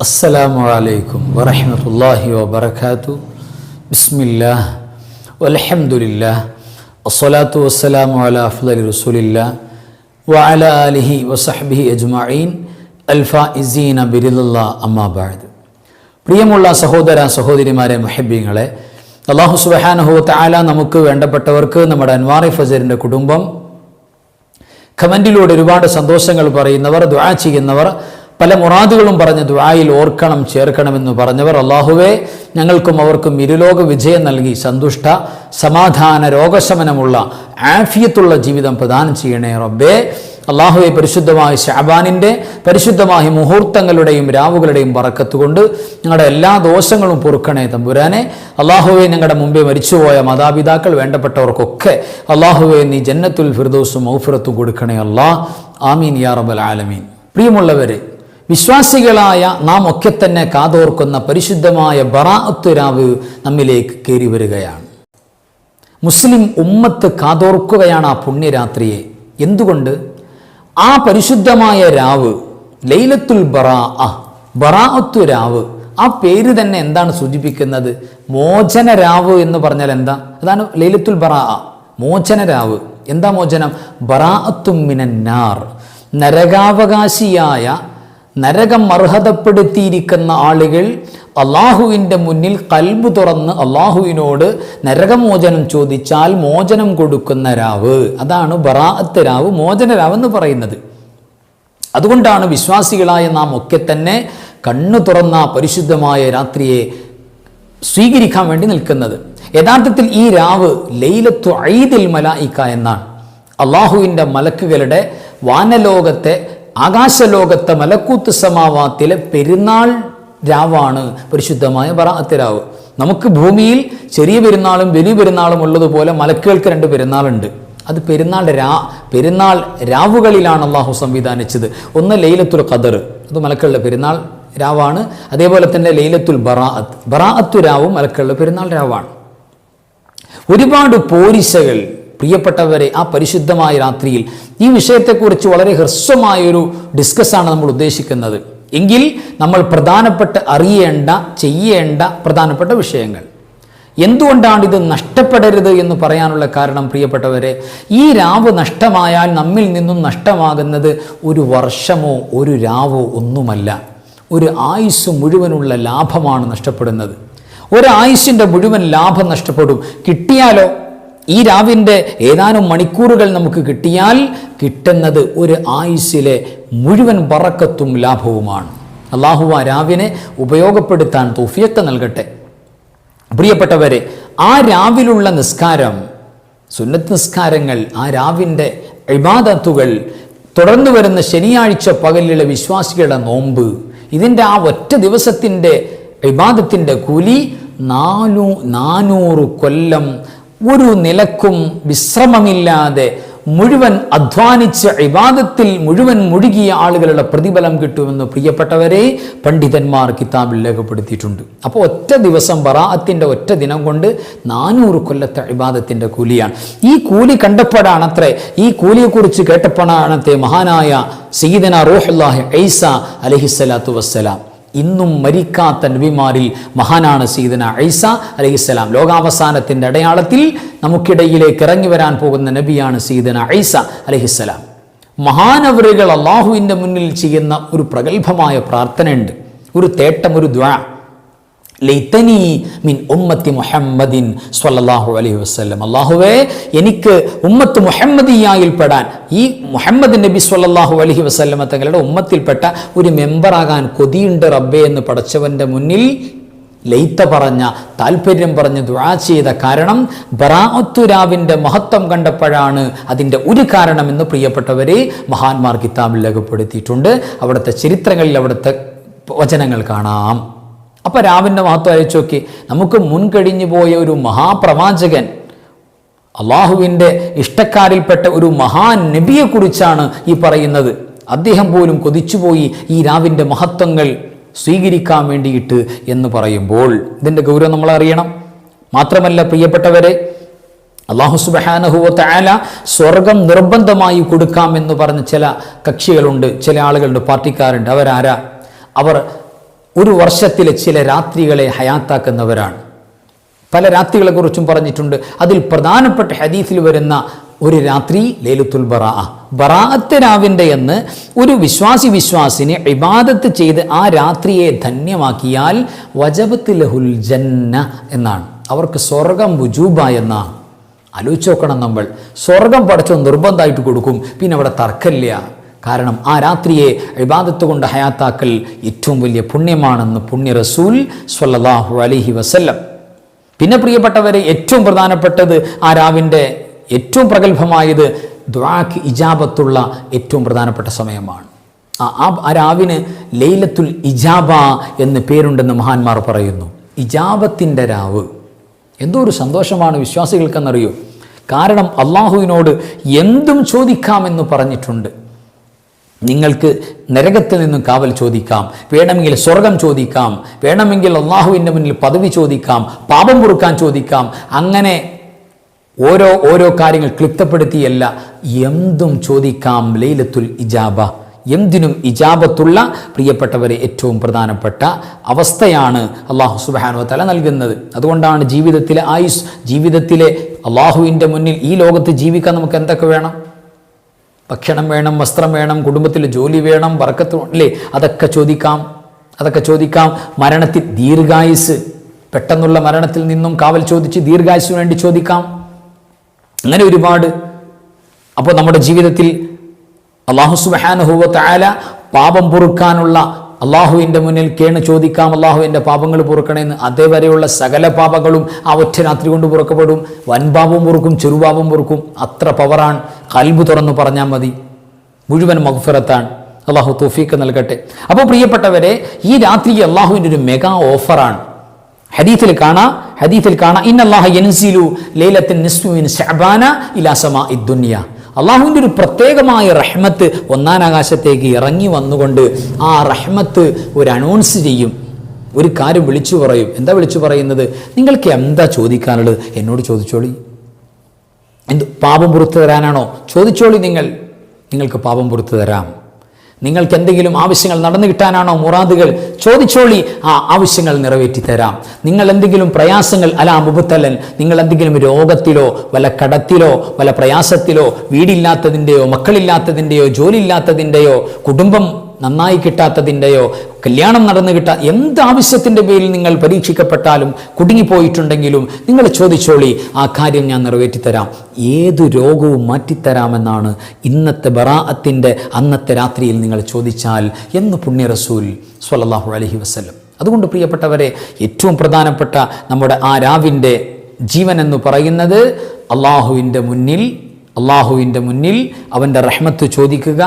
അസ്സലാമു അലൈക്കും വറഹമത്തല്ലാഹി വബർക്കാത്തു ബിസ്മില്ലാ വലഹമുല്ല അസ്സലാത്തു വസ്സലാമു അല അഫ്ലൽ റസൂലില്ല വഅല അലിഹി വസഹബിഹി അജ്മീൻ അൽഫാ ഇസീന ബിരില്ല അമ്മാബാദ് പ്രിയമുള്ള സഹോദര സഹോദരിമാരെ മഹബീങ്ങളെ അള്ളാഹു സുബാനഹുത്ത ആല നമുക്ക് വേണ്ടപ്പെട്ടവർക്ക് നമ്മുടെ അൻവാറി ഫസറിന്റെ കുടുംബം കമന്റിലൂടെ ഒരുപാട് സന്തോഷങ്ങൾ പറയുന്നവർ ദ്വാ ചെയ്യുന്നവർ പല മുറാദുകളും പറഞ്ഞ് ദുആയിൽ ഓർക്കണം ചേർക്കണമെന്ന് പറഞ്ഞവർ അള്ളാഹുവെ ഞങ്ങൾക്കും അവർക്കും ഇരുലോക വിജയം നൽകി സന്തുഷ്ട സമാധാന രോഗശമനമുള്ള ആഫിയത്തുള്ള ജീവിതം പ്രദാനം ചെയ്യണേ റബ്ബേ. അള്ളാഹുവെ പരിശുദ്ധമായ ഷാബാനിന്റെ പരിശുദ്ധമായ മുഹൂർത്തങ്ങളുടെയും രാവുകളുടെയും പറക്കത്തുകൊണ്ട് ഞങ്ങളുടെ എല്ലാ ദോഷങ്ങളും പൊറുക്കണേ തമ്പുരാനെ. അള്ളാഹുവെ ഞങ്ങളുടെ മുമ്പേ മരിച്ചുപോയ മാതാപിതാക്കൾ വേണ്ടപ്പെട്ടവർക്കൊക്കെ അള്ളാഹുവെ നീ ജന്നത്തുൽ ഫിർദോസും മൗഫിറത്തും കൊടുക്കണേ അള്ളാഹ് ആമീൻ യാ റബൽ ആലമീൻ. പ്രിയമുള്ളവരെ വിശ്വാസികളായ നാം ഒക്കെ തന്നെ കാതോർക്കുന്ന പരിശുദ്ധമായ ബറാത്തുരാവ് നമ്മിലേക്ക് കയറി വരികയാണ്. മുസ്ലിം ഉമ്മത്ത് കാതോർക്കുകയാണ് ആ പുണ്യരാത്രിയെ. എന്തുകൊണ്ട്? ആ പരിശുദ്ധമായ രാവ് ലൈലത്തുൽ ബറാ ബറാഅത്തു രാവ് ആ പേര് തന്നെ എന്താണ് സൂചിപ്പിക്കുന്നത്? മോചന രാവ് എന്ന് പറഞ്ഞാൽ എന്താ? അതാണ് ലൈലത്തുൽ ബറാ മോചന രാവ്. എന്താ മോചനം? ബറാഅത്തും മിനന്നാർ. നരകാവകാശിയായ നരകം അർഹതപ്പെടുത്തിയിരിക്കുന്ന ആളുകൾ അള്ളാഹുവിന്റെ മുന്നിൽ കൽബ് തുറന്ന് അള്ളാഹുവിനോട് നരകമോചനം ചോദിച്ചാൽ മോചനം കൊടുക്കുന്ന രാവ്. അതാണ് ബറാഅത്ത് രാവ് മോചന എന്ന് പറയുന്നത്. അതുകൊണ്ടാണ് വിശ്വാസികളായ നാം ഒക്കെ തന്നെ കണ്ണു തുറന്ന പരിശുദ്ധമായ രാത്രിയെ സ്വീകരിക്കാൻ വേണ്ടി നിൽക്കുന്നത്. യഥാർത്ഥത്തിൽ ഈ രാവ് ലൈലത്തു ഐദിൽ മലായിക്ക എന്നാണ്. അള്ളാഹുവിന്റെ മലക്കുകളുടെ വാനലോകത്തെ ആകാശലോകത്തെ മലക്കൂത്ത് സമാവാത്തിലെ പെരുന്നാൾ രാവാണ് പരിശുദ്ധമായ ബറാഅത്ത് രാവ്. നമുക്ക് ഭൂമിയിൽ ചെറിയ പെരുന്നാളും വലിയ പെരുന്നാളും ഉള്ളതുപോലെ മലക്കുകൾക്ക് രണ്ട് പെരുന്നാളുണ്ട്. അത് പെരുന്നാൾ രാ പെരുന്നാൾ രാവുകളിലാണ് അള്ളാഹു സംവിധാനിച്ചത്. ഒന്ന് ലൈലത്തുൽ ഖദർ അത് മലക്കളുടെ പെരുന്നാൾ രാവാണ്. അതേപോലെ തന്നെ ലൈലത്തുൽ ബറാഅത്ത്. ബറാഅത്തു രാവും മലക്കളുടെ പെരുന്നാൾ രാവാണ്. ഒരുപാട് പോരിശകൾ പ്രിയപ്പെട്ടവരെ ആ പരിശുദ്ധമായ രാത്രിയിൽ ഈ വിഷയത്തെക്കുറിച്ച് വളരെ ഹ്രസ്വമായൊരു ഡിസ്കസാണ് നമ്മൾ ഉദ്ദേശിക്കുന്നത്. എങ്കിൽ നമ്മൾ പ്രധാനപ്പെട്ട അറിയേണ്ട ചെയ്യേണ്ട പ്രധാനപ്പെട്ട വിഷയങ്ങൾ. എന്തുകൊണ്ടാണ് ഇത് നഷ്ടപ്പെടരുത് എന്ന് പറയാനുള്ള കാരണം പ്രിയപ്പെട്ടവരെ ഈ രാവ് നഷ്ടമായാൽ നമ്മിൽ നിന്നും നഷ്ടമാകുന്നത് ഒരു വർഷമോ ഒരു രാവോ ഒന്നുമല്ല. ഒരു ആയുസ് മുഴുവനുള്ള ലാഭമാണ് നഷ്ടപ്പെടുന്നത്. ഒരു ആയുസിന്റെ മുഴുവൻ ലാഭം നഷ്ടപ്പെടും. കിട്ടിയാലോ? ഈ രാവിന്റെ ഏതാനും മണിക്കൂറുകൾ നമുക്ക് കിട്ടിയാൽ കിട്ടുന്നത് ഒരു ആയുസ്സിലെ മുഴുവൻ പറക്കത്തും ലാഭവുമാണ്. അള്ളാഹു ആ രാവിനെ ഉപയോഗപ്പെടുത്താൻ തോഫിയത്ത് നൽകട്ടെ. പ്രിയപ്പെട്ടവരെ ആ രാവിലുള്ള നിസ്കാരം സുന്നത്ത് നിസ്കാരങ്ങൾ ആ രാവിന്റെ ഇബാദത്തുകൾ തുടർന്നു വരുന്ന ശനിയാഴ്ച പകലിലെ വിശ്വാസികളുടെ നോമ്പ് ഇതിന്റെ ആ ഒറ്റ ദിവസത്തിന്റെ ഇബാദത്തിന്റെ കൂലി നാനൂ നാനൂറ് കൊല്ലം ഒരു നിലക്കും വിശ്രമമില്ലാതെ മുഴുവൻ അധ്വാനിച്ച് ഇബാദത്തിൽ മുഴുവൻ മുഴുകിയ ആളുകളുടെ പ്രതിഫലം കിട്ടുമെന്ന് പ്രിയപ്പെട്ടവരെ പണ്ഡിതന്മാർ കിതാബിൽ രേഖപ്പെടുത്തിയിട്ടുണ്ട്. അപ്പോൾ ഒറ്റ ദിവസം ബറാഅത്തിന്റെ ഒറ്റ ദിനം കൊണ്ട് നാനൂറ് കൊല്ലത്തെ ഇബാദത്തിന്റെ കൂലിയാണ്. ഈ കൂലി കണ്ടപ്പോഴാണത്രേ ഈ കൂലിയെക്കുറിച്ച് കേട്ടപ്പോഴാണത്തെ മഹാനായ സീദന റോഹുല്ലാഹി ഐസ അലഹിസ്സലാത്തു വസ്സലാം ഇന്നും മരിക്കാത്ത നബിമാരിൽ മഹാനാണ് സീദന ഐസ അലഹിസ്സലാം ലോകാവസാനത്തിന്റെ അടയാളത്തിൽ നമുക്കിടയിലേക്ക് ഇറങ്ങി വരാൻ പോകുന്ന നബിയാണ് സീദന ഐസ അലഹിസ്സലാം മഹാനവറുകൾ അള്ളാഹുവിന്റെ മുന്നിൽ ചെയ്യുന്ന ഒരു പ്രഗത്ഭമായ പ്രാർത്ഥനയുണ്ട്. ഒരു തേട്ടം ഒരു ദ്വാ. ലൈത്തനി മിൻ ഉമ്മത്തി മുഹമ്മദിൻ സ്വല്ലല്ലാഹു അലൈഹി വസ്ലം അള്ളാഹുവേ എനിക്ക് ഉമ്മത്ത് മുഹമ്മദിയായിൽപ്പെടാൻ ഈ മുഹമ്മദ് നബി സ്വല്ലല്ലാഹു അലൈഹി വസ്ലമ തങ്ങളുടെ ഉമ്മത്തിൽപ്പെട്ട ഒരു മെമ്പറാകാൻ കൊതിയുണ്ട് റബ്ബെ എന്ന് പടച്ചവന്റെ മുന്നിൽ ലൈത്ത പറഞ്ഞ താല്പര്യം പറഞ്ഞ് ദുആ ചെയ്ത കാരണം ബറാത്തുരാവിന്റെ മഹത്വം കണ്ടപ്പോഴാണ് അതിന്റെ ഒരു കാരണമെന്ന് പ്രിയപ്പെട്ടവരെ മഹാന്മാർ കിതാബിൽ രേഖപ്പെടുത്തിയിട്ടുണ്ട്. അവിടുത്തെ ചരിത്രങ്ങളിൽ അവിടുത്തെ വചനങ്ങൾ കാണാം. അപ്പോൾ രാവിന്റെ മഹത്വം അയച്ചു നോക്കി. നമുക്ക് മുൻകഴിഞ്ഞു പോയ ഒരു മഹാപ്രവാചകൻ അള്ളാഹുവിന്റെ ഇഷ്ടക്കാരിൽപ്പെട്ട ഒരു മഹാൻ നബിയെക്കുറിച്ചാണ് ഈ പറയുന്നത്. അദ്ദേഹം പോലും കൊതിച്ചുപോയി ഈ രാവിന്റെ മഹത്വങ്ങൾ സ്വീകരിക്കാൻ വേണ്ടിയിട്ട് എന്ന് പറയുമ്പോൾ ഇതിന്റെ ഗൗരവം നമ്മൾ അറിയണം. മാത്രമല്ല പ്രിയപ്പെട്ടവരെ അള്ളാഹു സുബഹാനഹുവത്ത ആല സ്വർഗം നിർബന്ധമായി കൊടുക്കാമെന്ന് പറഞ്ഞ ചില കക്ഷികളുണ്ട് ചില ആളുകളുണ്ട് പാർട്ടിക്കാരുണ്ട്. അവരാരാ? അവർ ഒരു വർഷത്തിലെ ചില രാത്രികളെ ഹയാത്താക്കുന്നവരാണ്. പല രാത്രികളെ കുറിച്ചും പറഞ്ഞിട്ടുണ്ട്. അതിൽ പ്രധാനപ്പെട്ട ഹദീസിൽ വരുന്ന ഒരു രാത്രി ലേലുത്തുൽ ബറാ. ബറാഅത്ത് രാവിന്റെ എന്ന് ഒരു വിശ്വാസി വിശ്വാസിനെ ഇബാദത്ത് ചെയ്ത് ആ രാത്രിയെ ധന്യമാക്കിയാൽ വജബത്ത് ലഹുൽ ജന്ന എന്നാണ്. അവർക്ക് സ്വർഗം വുജൂബ എന്നാണ്. ആലോചിച്ച് നോക്കണം നമ്മൾ. സ്വർഗം പഠിച്ചോ നിർബന്ധമായിട്ട് കൊടുക്കും. പിന്നെ അവിടെ തർക്കമില്ല. കാരണം ആ രാത്രിയെ ഇബാദത്ത് കൊണ്ട് ഹയാത്താക്കൽ ഏറ്റവും വലിയ പുണ്യമാണെന്ന് പുണ്യ റസൂൽ സ്വല്ലല്ലാഹു അലൈഹി വസല്ലം. പിന്നെ പ്രിയപ്പെട്ടവരെ ഏറ്റവും പ്രധാനപ്പെട്ടത് ആ രാവിന്റെ ഏറ്റവും പ്രഗത്ഭമായത് ദ്വാക്ക് ഇജാബത്തുള്ള ഏറ്റവും പ്രധാനപ്പെട്ട സമയമാണ്. ആ രാവിന് ലൈലത്തുൽ ഇജാബ എന്ന് പേരുണ്ടെന്ന് മഹാന്മാർ പറയുന്നു. ഇജാബത്തിന്റെ രാവ്. എന്തോ ഒരു സന്തോഷമാണ് വിശ്വാസികൾക്കെന്നറിയൂ? കാരണം അള്ളാഹുവിനോട് എന്തും ചോദിക്കാമെന്ന് പറഞ്ഞിട്ടുണ്ട്. നിങ്ങൾക്ക് നരകത്തിൽ നിന്നും കാവൽ ചോദിക്കാം വേണമെങ്കിൽ സ്വർഗം ചോദിക്കാം വേണമെങ്കിൽ അള്ളാഹുവിന്റെ മുന്നിൽ പദവി ചോദിക്കാം പാപം പൊറുക്കാൻ ചോദിക്കാം. അങ്ങനെ ഓരോ ഓരോ കാര്യങ്ങൾ ക്ലിപ്തപ്പെടുത്തിയല്ല എന്തും ചോദിക്കാം ലൈലത്തുൽ ഇജാബ. എന്തിനും ഇജാബത്തുള്ള പ്രിയപ്പെട്ടവരെ ഏറ്റവും പ്രധാനപ്പെട്ട അവസ്ഥയാണ് അള്ളാഹു സുബാനോ തല നൽകുന്നത്. അതുകൊണ്ടാണ് ജീവിതത്തിലെ ആയുസ് ജീവിതത്തിലെ അള്ളാഹുവിന്റെ മുന്നിൽ ഈ ലോകത്ത് ജീവിക്കാൻ നമുക്ക് എന്തൊക്കെ വേണം? ഭക്ഷണം വേണം വസ്ത്രം വേണം കുടുംബത്തിൽ ജോലി വേണം വർക്കത്ത് അല്ലേ അതൊക്കെ ചോദിക്കാം. അതൊക്കെ ചോദിക്കാം. മരണത്തിൽ ദീർഘായുസ്. പെട്ടെന്നുള്ള മരണത്തിൽ നിന്നും കാവൽ ചോദിച്ച് ദീർഘായുസിന് വേണ്ടി ചോദിക്കാം. അങ്ങനെ ഒരുപാട്. അപ്പോൾ നമ്മുടെ ജീവിതത്തിൽ അള്ളാഹു സുബാനുഹൂവത്ത് ആല പാപം പൊറുക്കാനുള്ള അള്ളാഹുവിന്റെ മുന്നിൽ കേണ് ചോദിക്കാം അള്ളാഹുവിന്റെ പാപങ്ങൾ പൊറുക്കണമെന്ന് അതേവരെയുള്ള സകല പാപങ്ങളും ആ ഒറ്റ രാത്രി കൊണ്ട് പുറക്കപ്പെടും. വൻപാപം പൊറുക്കും ചെറുപാപം പൊറുക്കും. അത്ര പവറാണ്. കൽബ് തുറന്നു പറഞ്ഞാൽ മതി. മുഴുവൻ മഗ്ഫിറത്താണ്. അള്ളാഹു തോഫീക്ക് നൽകട്ടെ. അപ്പോൾ പ്രിയപ്പെട്ടവരെ ഈ രാത്രി അള്ളാഹുവിന്റെ ഒരു മെഗാ ഓഫറാണ്. ഹദീത്തിൽ കാണാം ഹദീത്തിൽ കാണാം ഇന്നല്ലാഹ യൻസിലു ലൈലത്തിൻ നിസ്മുവിൻ ഷബാന ശഅബാന ഇലാ സമാഇ ദുനിയ. അള്ളാഹുവിന്റെ ഒരു പ്രത്യേകമായ റഹ്മത്ത് ഒന്നാം ആകാശത്തേക്ക് ഇറങ്ങി വന്നുകൊണ്ട് ആ റഹ്മത്ത് ഒരു അനൗൺസ് ചെയ്യും. ഒരു കാര്യം വിളിച്ചു പറയും. എന്താ വിളിച്ചു പറയുന്നത്? നിങ്ങൾക്ക് എന്താ ചോദിക്കാനുള്ളത്? എന്നോട് ചോദിച്ചോളി. എന്ത് പാപം പുറത്തു തരാനാണോ? ചോദിച്ചോളി നിങ്ങൾ. നിങ്ങൾക്ക് പാപം പുറത്തു തരാം. നിങ്ങൾക്ക് എന്തെങ്കിലും ആവശ്യങ്ങൾ നടന്നു കിട്ടാനാണോ മുറാദുകൾ? ചോദിച്ചോളി ആ ആവശ്യങ്ങൾ നിറവേറ്റി തരാം. നിങ്ങൾ എന്തെങ്കിലും പ്രയാസങ്ങൾ അല മുബത്തലൻ നിങ്ങൾ എന്തെങ്കിലും രോഗത്തിലോ വല്ല കടത്തിലോ വല്ല പ്രയാസത്തിലോ വീടില്ലാത്തതിന്റെയോ മക്കളില്ലാത്തതിന്റെയോ ജോലിയില്ലാത്തതിന്റെയോ കുടുംബം നന്നായി കിട്ടാത്തതിന്റെയോ കല്യാണം നടന്നു കിട്ടാ എന്ത് ആവശ്യത്തിന്റെ പേരിൽ നിങ്ങൾ പരീക്ഷിക്കപ്പെട്ടാലും കുടുങ്ങിപ്പോയിട്ടുണ്ടെങ്കിലും നിങ്ങൾ ചോദിച്ചോളി ആ കാര്യം ഞാൻ നിറവേറ്റിത്തരാം. ഏതു രോഗവും മാറ്റിത്തരാമെന്നാണ് ഇന്നത്തെ ബറാഅത്തിന്റെ അന്നത്തെ രാത്രിയിൽ നിങ്ങൾ ചോദിച്ചാൽ എന്ന് പുണ്യ റസൂൽ സ്വല്ലല്ലാഹു അലഹി വസ്ലം അതുകൊണ്ട് പ്രിയപ്പെട്ടവരെ ഏറ്റവും പ്രധാനപ്പെട്ട നമ്മുടെ ആ രാവിന്റെ ജീവൻ എന്ന് പറയുന്നത് അള്ളാഹുവിന്റെ മുന്നിൽ അള്ളാഹുവിന്റെ മുന്നിൽ അവന്റെ റഹ്മത്ത് ചോദിക്കുക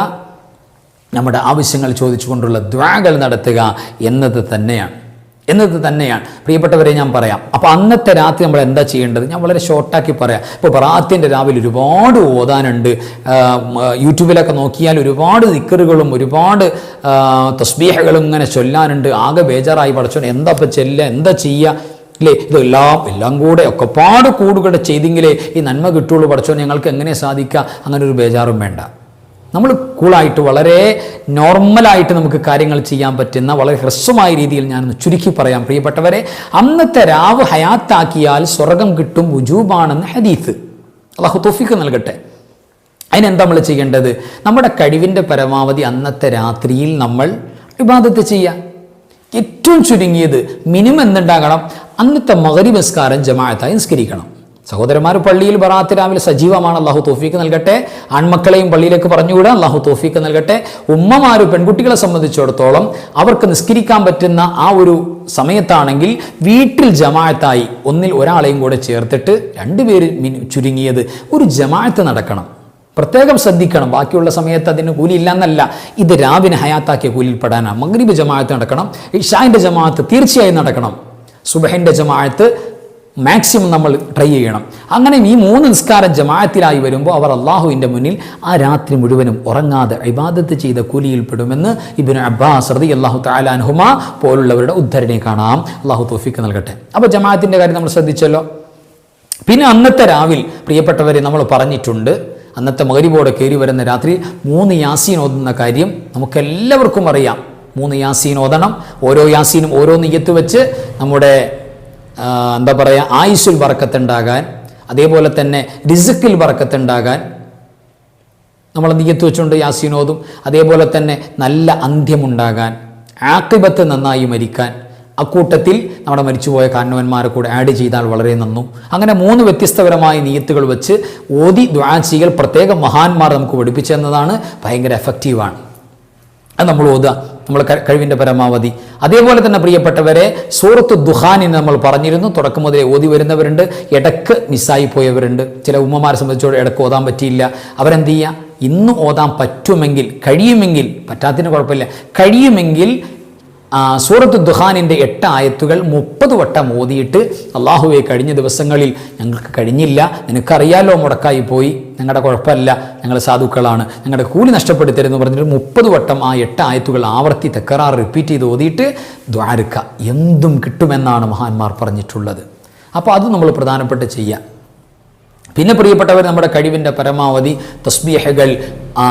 നമ്മുടെ ആവശ്യങ്ങൾ ചോദിച്ചുകൊണ്ടുള്ള ദ്വാകൾ നടത്തുക എന്നത് തന്നെയാണ്. എന്നത് തന്നെയാണ്. പ്രിയപ്പെട്ടവരെ ഞാൻ പറയാം. അപ്പോൾ അന്നത്തെ രാത്രി നമ്മൾ എന്താ ചെയ്യേണ്ടത്? ഞാൻ വളരെ ഷോർട്ടാക്കി പറയാം. ഇപ്പോൾ ബറാത്തിന്റെ രാവിലെ ഒരുപാട് ഓതാനുണ്ട്. യൂട്യൂബിലൊക്കെ നോക്കിയാൽ ഒരുപാട് ദിക്കറുകളും ഒരുപാട് തസ്ബീഹകളും ഇങ്ങനെ ചൊല്ലാനുണ്ട്. ആകെ ബേജാറായി പഠിച്ചോ എന്താ ഇപ്പം ചെല്ലുക എന്താ ചെയ്യുക? അല്ലേ ഇതെല്ലാം എല്ലാം കൂടെ ഒക്കെ ഒക്കെപ്പാട് കൂടുകൂടെ ചെയ്തെങ്കിലേ ഈ നന്മ കിട്ടുള്ളൂ പഠിച്ചോ ഞങ്ങൾക്ക് എങ്ങനെ സാധിക്കുക? അങ്ങനെ ഒരു ബേജാറും വേണ്ട. നമ്മൾ കൂളായിട്ട് വളരെ നോർമലായിട്ട് നമുക്ക് കാര്യങ്ങൾ ചെയ്യാൻ പറ്റുന്ന വളരെ ഹ്രസ്വമായ രീതിയിൽ ഞാനൊന്ന് ചുരുക്കി പറയാം. പ്രിയപ്പെട്ടവരെ അന്നത്തെ രാവ് ഹയാത്താക്കിയാൽ സ്വർഗം കിട്ടും ഉജൂബാണെന്ന് ഹദീത്ത് അള്ളാഹു തൊഫിക്ക് നൽകട്ടെ. അതിനെന്താ നമ്മൾ ചെയ്യേണ്ടത്? നമ്മുടെ കഴിവിന്റെ പരമാവധി അന്നത്തെ രാത്രിയിൽ നമ്മൾ വിവാദത്ത് ചെയ്യുക ഏറ്റവും ചുരുങ്ങിയത് മിനിമം എന്തുണ്ടാകണം? അന്നത്തെ മകരി നിസ്കാരം ജമാഅത്തായി നിസ്കരിക്കണം. സഹോദരന്മാർ പള്ളിയിൽ ബറാത്ത് രാവിലെ സജീവമാണ്. അള്ളാഹു തോഫീക്ക് നൽകട്ടെ. ആൺമക്കളെയും പള്ളിയിലേക്ക് പറഞ്ഞുകൂടാ. അള്ളാഹു തോഫീക്ക് നൽകട്ടെ. ഉമ്മമാരും പെൺകുട്ടികളെ സംബന്ധിച്ചിടത്തോളം അവർക്ക് നിസ്കരിക്കാൻ പറ്റുന്ന ആ ഒരു സമയത്താണെങ്കിൽ വീട്ടിൽ ജമാഅത്തായി ഒന്നിൽ ഒരാളെയും കൂടെ ചേർത്തിട്ട് രണ്ടുപേര് ചുരുങ്ങിയത് ഒരു ജമാഅത്ത് നടക്കണം. പ്രത്യേകം ശ്രദ്ധിക്കണം. ബാക്കിയുള്ള സമയത്ത് അതിന് കൂലി ഇല്ലെന്നല്ല ഇത് രാവിനെ ഹയാത്താക്കിയ കൂലിയിൽ പെടാനാണ് മഗ്രിബ് ജമാഅത്ത് നടക്കണം. ഇഷാന്റെ ജമാഅത്ത് തീർച്ചയായും നടക്കണം. സുബഹിന്റെ ജമാഅത്ത് മാക്സിമം നമ്മൾ ട്രൈ ചെയ്യണം. അങ്ങനെ ഈ മൂന്ന് നിസ്കാരം ജമാഅത്തിലായി വരുമ്പോൾ അവർ അള്ളാഹുവിന്റെ മുന്നിൽ ആ രാത്രി മുഴുവനും ഉറങ്ങാതെ ഇബാദത്ത് ചെയ്ത കൂലിയിൽപ്പെടുമെന്ന് ഇബിന് അബ്ബാസ് റതി അള്ളാഹു താലാൻഹുമ പോലുള്ളവരുടെ ഉദ്ധരണി കാണാം. അള്ളാഹു തോഫിക്ക് നൽകട്ടെ. അപ്പോൾ ജമാഅത്തിന്റെ കാര്യം നമ്മൾ ശ്രദ്ധിച്ചല്ലോ. പിന്നെ അന്നത്തെ രാവിൽ പ്രിയപ്പെട്ടവരെ നമ്മൾ പറഞ്ഞിട്ടുണ്ട്. അന്നത്തെ മകരിബോടെ കയറി വരുന്ന രാത്രി മൂന്ന് യാസീൻ ഓതുന്ന കാര്യം നമുക്കെല്ലാവർക്കും അറിയാം. മൂന്ന് യാസീൻ ഓതണം. ഓരോ യാസീനും ഓരോ നെയ്യത്ത് വെച്ച് നമ്മുടെ എന്താ പറയുക ആയുസ്സിൽ വറക്കത്തുണ്ടാകാൻ അതേപോലെ തന്നെ റിസുക്കിൽ വറക്കത്തുണ്ടാകാൻ നമ്മൾ നീയത്ത് വെച്ചുകൊണ്ട് യാസീനോതും അതേപോലെ തന്നെ നല്ല അന്ത്യമുണ്ടാകാൻ ആക്കിബത്ത് നന്നായി മരിക്കാൻ അക്കൂട്ടത്തിൽ നമ്മുടെ മരിച്ചുപോയ കാരണവന്മാരെ കൂടെ ആഡ് ചെയ്താൽ വളരെ നന്നു. അങ്ങനെ മൂന്ന് വ്യത്യസ്തപരമായ നീയത്തുകൾ വെച്ച് ഓതി ദ്വാ ചെയ്യൽ പ്രത്യേകം മഹാന്മാർ നമുക്ക് പഠിപ്പിച്ചെന്നതാണ് ഭയങ്കര എഫക്റ്റീവാണ് അത് നമ്മൾ ഓതുക. നമ്മൾ കഴിവിന്റെ പരമാവധി. അതേപോലെ തന്നെ പ്രിയപ്പെട്ടവരെ സൂറത്ത് ദുഹാനിന് നമ്മൾ പറഞ്ഞിരുന്നു തുടക്കം മുതലേ ഓതി വരുന്നവരുണ്ട് ഇടയ്ക്ക് മിസ്സായി പോയവരുണ്ട്. ചില ഉമ്മമാരെ സംബന്ധിച്ചോട് ഇടയ്ക്ക് ഓതാൻ പറ്റിയില്ല. അവരെന്ത് ചെയ്യുക ഇന്ന് ഓതാൻ പറ്റുമെങ്കിൽ കഴിയുമെങ്കിൽ പറ്റാത്തതിന് കുഴപ്പമില്ല. കഴിയുമെങ്കിൽ സൂറത്ത് ദുഹാനിന്റെ എട്ട് ആയത്തുകൾ മുപ്പത് വട്ടം ഓതിയിട്ട് അള്ളാഹുവെ കഴിഞ്ഞ ദിവസങ്ങളിൽ ഞങ്ങൾക്ക് കഴിഞ്ഞില്ല. നിനക്കറിയാലോ മുടക്കായി പോയി. ഞങ്ങളുടെ കുഴപ്പമല്ല. ഞങ്ങൾ സാധുക്കളാണ്. ഞങ്ങളുടെ കൂലി നഷ്ടപ്പെടുത്തരുതെന്ന് പറഞ്ഞിട്ട് മുപ്പത് വട്ടം ആ എട്ട് ആയത്തുകൾ ആവർത്തി തെക്കറാർ റിപ്പീറ്റ് ചെയ്ത് ഓതിയിട്ട് ദ്വാരക്ക എന്തും കിട്ടുമെന്നാണ് മഹാന്മാർ പറഞ്ഞിട്ടുള്ളത്. അപ്പോൾ അത് നമ്മൾ പ്രധാനപ്പെട്ട് ചെയ്യാം. പിന്നെ പ്രിയപ്പെട്ടവർ നമ്മുടെ കഴിവിന്റെ പരമാവധി തസ്ബീഹകൾ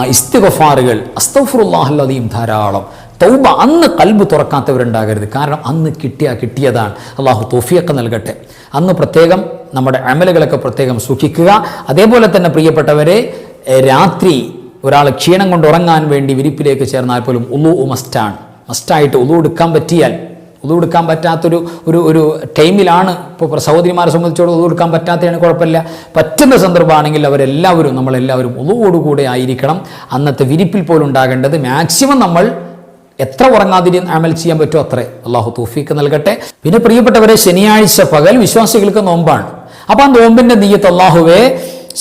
ഇസ്തിഗഫാറുകൾ അസ്തഫുറുല്ലാഹല്ലതയും ധാരാളം. തൗബ അന്ന് കൽബ് തുറക്കാത്തവരുണ്ടാകരുത്. കാരണം അന്ന് കിട്ടിയ കിട്ടിയതാണ്. അള്ളാഹു തോഫിയൊക്കെ നൽകട്ടെ. അന്ന് പ്രത്യേകം നമ്മുടെ അമലുകളൊക്കെ പ്രത്യേകം സൂക്ഷിക്കുക. അതേപോലെ തന്നെ പ്രിയപ്പെട്ടവരെ രാത്രി ഒരാൾ ക്ഷീണം കൊണ്ട് ഉറങ്ങാൻ വേണ്ടി വിരിപ്പിലേക്ക് ചേർന്നാൽ പോലും ഉളു മസ്റ്റാണ് മസ്റ്റായിട്ട് ഉളു എടുക്കാൻ പറ്റിയാൽ. ഉളു എടുക്കാൻ പറ്റാത്തൊരു ഒരു ഒരു ടൈമിലാണ് ഇപ്പോൾ സഹോദരിമാരെ സംബന്ധിച്ചോളം ഉളു എടുക്കാൻ പറ്റാത്തതാണ് കുഴപ്പമില്ല. പറ്റുന്ന സന്ദർഭമാണെങ്കിൽ അവരെല്ലാവരും നമ്മളെല്ലാവരും ഉളുവോടുകൂടെ ആയിരിക്കണം. അന്നത്തെ വിരിപ്പിൽ പോലും ഉണ്ടാകേണ്ടത് മാക്സിമം നമ്മൾ എത്ര ഉറങ്ങാതിരി അമൽ ചെയ്യാൻ പറ്റുമോ അത്രേ. അള്ളാഹു തൂഫീക്ക് നൽകട്ടെ. പിന്നെ പ്രിയപ്പെട്ടവരെ ശനിയാഴ്ച പകൽ വിശ്വാസികൾക്ക് നോമ്പാണ്. അപ്പോൾ ആ നോമ്പിന്റെ നീയത്ത് അള്ളാഹുവേ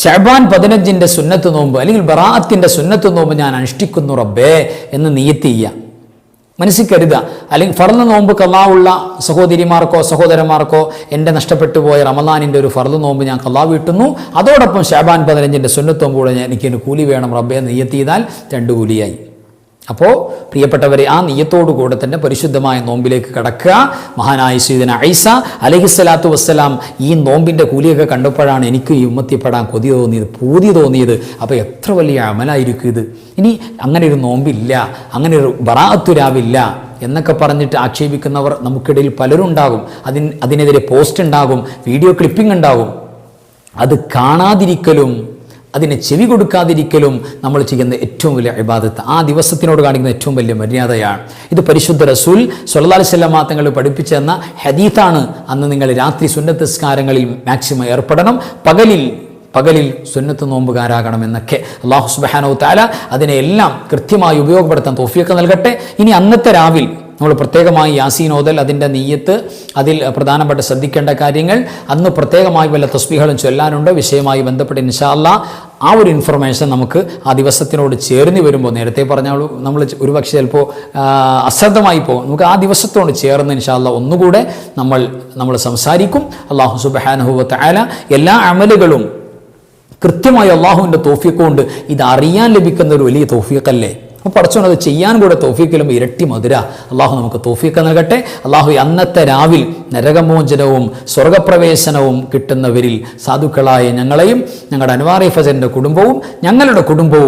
ഷഹബാൻ പതിനഞ്ചിന്റെ സുന്നത്ത് നോമ്പ് അല്ലെങ്കിൽ ബറാഅത്തിന്റെ സുന്നത്ത് നോമ്പ് ഞാൻ അനുഷ്ഠിക്കുന്നു റബ്ബേ എന്ന് നീയത്ത് ചെയ്യുക മനസ്സിൽ കരുതുക. അല്ലെങ്കിൽ ഫർദ് നോമ്പ് കള്ളാവുള്ള സഹോദരിമാർക്കോ സഹോദരന്മാർക്കോ എന്റെ നഷ്ടപ്പെട്ടു പോയ റമദാനിന്റെ ഒരു ഫർദ് നോമ്പ് ഞാൻ കള്ളാ വീട്ടുന്നു. അതോടൊപ്പം ഷാബാൻ പതിനഞ്ചിന്റെ സുന്നത്തോമ്പ് കൂടെ ഞാൻ എനിക്കൊരു കൂലി വേണം റബ്ബെ നെയ്യത്ത് ചെയ്താൽ രണ്ട് കൂലിയായി. അപ്പോൾ പ്രിയപ്പെട്ടവരെ ആ നിയത്തോടു കൂടെ തന്നെ പരിശുദ്ധമായ നോമ്പിലേക്ക് കടക്കുക. മഹാനായ സീദന ഐസ അലഹിസ്സലാത്തു വസ്സലാം ഈ നോമ്പിന്റെ കൂലിയൊക്കെ കണ്ടപ്പോഴാണ് എനിക്ക് ഈ ഉമ്മത്തിപ്പെടാൻ കൊതി തോന്നിയത് പൂതി തോന്നിയത്. അപ്പോൾ എത്ര വലിയ അമലായിരിക്കും ഇത്. ഇനി അങ്ങനെ ഒരു നോമ്പില്ല അങ്ങനെ ഒരു ബറാത്തുരാവില്ല എന്നൊക്കെ പറഞ്ഞിട്ട് ആക്ഷേപിക്കുന്നവർ നമുക്കിടയിൽ പലരുണ്ടാകും. അതിന് അതിനെതിരെ പോസ്റ്റ് ഉണ്ടാകും വീഡിയോ ക്ലിപ്പിംഗ് ഉണ്ടാകും. അത് കാണാതിരിക്കലും അതിനെ ചെവി കൊടുക്കാതിരിക്കലും നമ്മൾ ചെയ്യുന്ന ഏറ്റവും വലിയ ഇബാദത്ത്. ആ ദിവസത്തിനോട് കാണിക്കുന്ന ഏറ്റവും വലിയ മര്യാദയാണ്. ഇത് പരിശുദ്ധ റസൂൽ സൊല്ലാ സ്വല്ലമ്മ തങ്ങൾ പഠിപ്പിച്ചെന്ന ഹദീത്താണ് അന്ന് നിങ്ങൾ രാത്രി സുന്നത്തസ്കാരങ്ങളിൽ മാക്സിമം ഏർപ്പെടണം. പകലിൽ പകലിൽ സുന്നത്ത് നോമ്പുകാരാകണം എന്നൊക്കെ അള്ളാഹു സുബാനോ താല അതിനെല്ലാം കൃത്യമായി ഉപയോഗപ്പെടുത്താൻ തോഫിയൊക്കെ നൽകട്ടെ. ഇനി അന്നത്തെ രാവിൽ നമ്മൾ പ്രത്യേകമായി യാസീൻ ഓതൽ അതിന്റെ നീയത്ത് അതിൽ പ്രധാനപ്പെട്ട ശ്രദ്ധിക്കേണ്ട കാര്യങ്ങൾ. അന്ന് പ്രത്യേകമായി വല്ല തസ്ബികളും ചൊല്ലാനുണ്ട്. വിഷയമായി ബന്ധപ്പെട്ട് ഇൻഷാല്ല ആ ഒരു ഇൻഫർമേഷൻ നമുക്ക് ആ ദിവസത്തിനോട് ചേർന്ന് വരുമ്പോൾ നേരത്തെ പറഞ്ഞാൽ നമ്മൾ ഒരുപക്ഷെ ചിലപ്പോൾ അശ്രദ്ധമായി പോകും. നമുക്ക് ആ ദിവസത്തോട് ചേർന്ന് ഇൻഷാല്ല ഒന്നുകൂടെ നമ്മൾ നമ്മൾ സംസാരിക്കും. അള്ളാഹു സുബാനുഭവത്തെ ആല എല്ലാ അമലുകളും കൃത്യമായി അള്ളാഹുവിന്റെ തോഫിയൊക്കെ കൊണ്ട് ഇത് അറിയാൻ ലഭിക്കുന്ന ഒരു വലിയ തോഫിക്കല്ലേ? അപ്പോൾ പഠിച്ചോണ്ട് അത് ചെയ്യാൻ കൂടെ തോഫീക്കിലും ഇരട്ടി മധുര. അള്ളാഹു നമുക്ക് തോഫീക്ക നൽകട്ടെ. അള്ളാഹു അന്നത്തെ രാവിൽ നരകമോചനവും സ്വർഗപ്രവേശനവും കിട്ടുന്നവരിൽ സാധുക്കളായ ഞങ്ങളെയും ഞങ്ങളുടെ അൻവാറി ഫജറിന്റെ കുടുംബവും ഞങ്ങളുടെ കുടുംബവും